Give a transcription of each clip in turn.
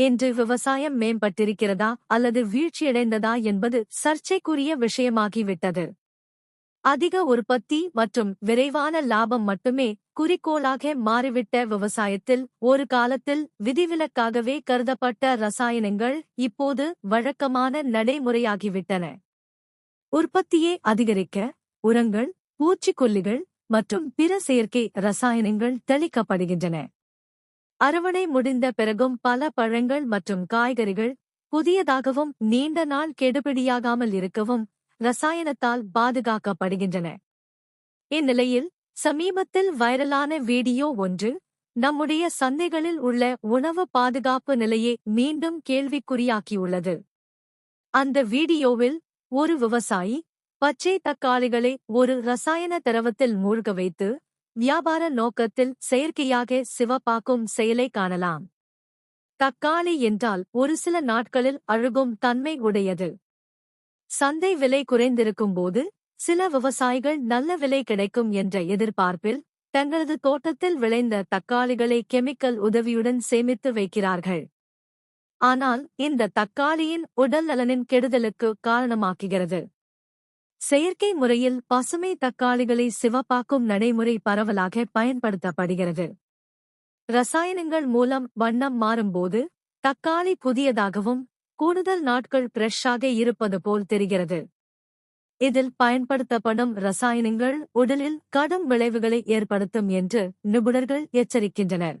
இன்று விவசாயம் மேம்பட்டிருக்கிறதா அல்லது வீழ்ச்சியடைந்ததா என்பது சர்ச்சைக்குரிய விஷயமாகிவிட்டது. அதிக உற்பத்தி மற்றும் விரைவான லாபம் மட்டுமே குறிக்கோளாக மாறிவிட்ட விவசாயத்தில் ஒரு காலத்தில் விதிவிலக்காகவே கருதப்பட்ட ரசாயனங்கள் இப்போது வழக்கமான நடைமுறையாகிவிட்டன. உற்பத்தியை அதிகரிக்க உரங்கள் பூச்சிக்கொல்லிகள் மற்றும் பிற செயற்கை ரசாயனங்கள் தெளிக்கப்படுகின்றன. அறுவடை முடிந்த பிறகும் பல பழங்கள் மற்றும் காய்கறிகள் புதியதாகவும் நீண்ட நாள் கெடுபிடியாகாமல் இருக்கவும் ரசாயனத்தால் பாதுகாக்கப்படுகின்றன. இந்நிலையில் சமீபத்தில் வைரலான வீடியோ ஒன்று நம்முடைய சந்தைகளில் உள்ள உணவு பாதுகாப்பு நிலையை மீண்டும் கேள்விக்குறியாக்கியுள்ளது. அந்த வீடியோவில் ஒரு விவசாயி பச்சை தக்காளிகளை ஒரு ரசாயன திரவத்தில் மூழ்க வைத்து வியாபார நோக்கத்தில் செயற்கையாக சிவப்பாக்கும் செயலை காணலாம். தக்காளி என்றால் ஒரு சில நாட்களில் அழுகும் தன்மை உடையது. சந்தை விலை குறைந்திருக்கும் போது சில விவசாயிகள் நல்ல விலை கிடைக்கும் என்ற எதிர்பார்ப்பில் தங்களது தோட்டத்தில் விளைந்த தக்காளிகளை கெமிக்கல் உதவியுடன் சேமித்து வைக்கிறார்கள். ஆனால் இந்த தக்காளியின் உடல் நலனின் கெடுதலுக்கு காரணமாக்குகிறது செயற்கை முறையில் பசுமை தக்காளிகளை சிவப்பாக்கும் நடைமுறை பரவலாக பயன்படுத்தப்படுகிறது. ரசாயனங்கள் மூலம் வண்ணம் மாறும்போது தக்காளி புதியதாகவும் கூடுதல் நாட்கள் ஃப்ரெஷ்ஷாக இருப்பது போல் தெரிகிறது. இதில் பயன்படுத்தப்படும் ரசாயனங்கள் உடலில் கடும் விளைவுகளை ஏற்படுத்தும் என்று நிபுணர்கள் எச்சரிக்கின்றனர்.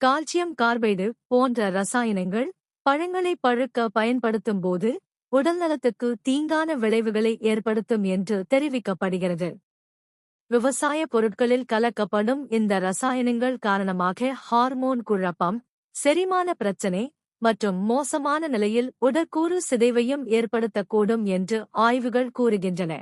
கால்சியம் கார்பைடு போன்ற ரசாயனங்கள் பழங்களை பழுக்க பயன்படுத்தும் போது உடல்நலத்துக்கு தீங்கான விளைவுகளை ஏற்படுத்தும் என்று தெரிவிக்கப்படுகிறது. விவசாய பொருட்களில் கலக்கப்படும் இந்த ரசாயனங்கள் காரணமாக ஹார்மோன் குழப்பம் செரிமான பிரச்சினை மற்றும் மோசமான நிலையில் உடற்கூறு சிதைவையும் ஏற்படுத்தக்கூடும் என்று ஆய்வுகள் கூறுகின்றன.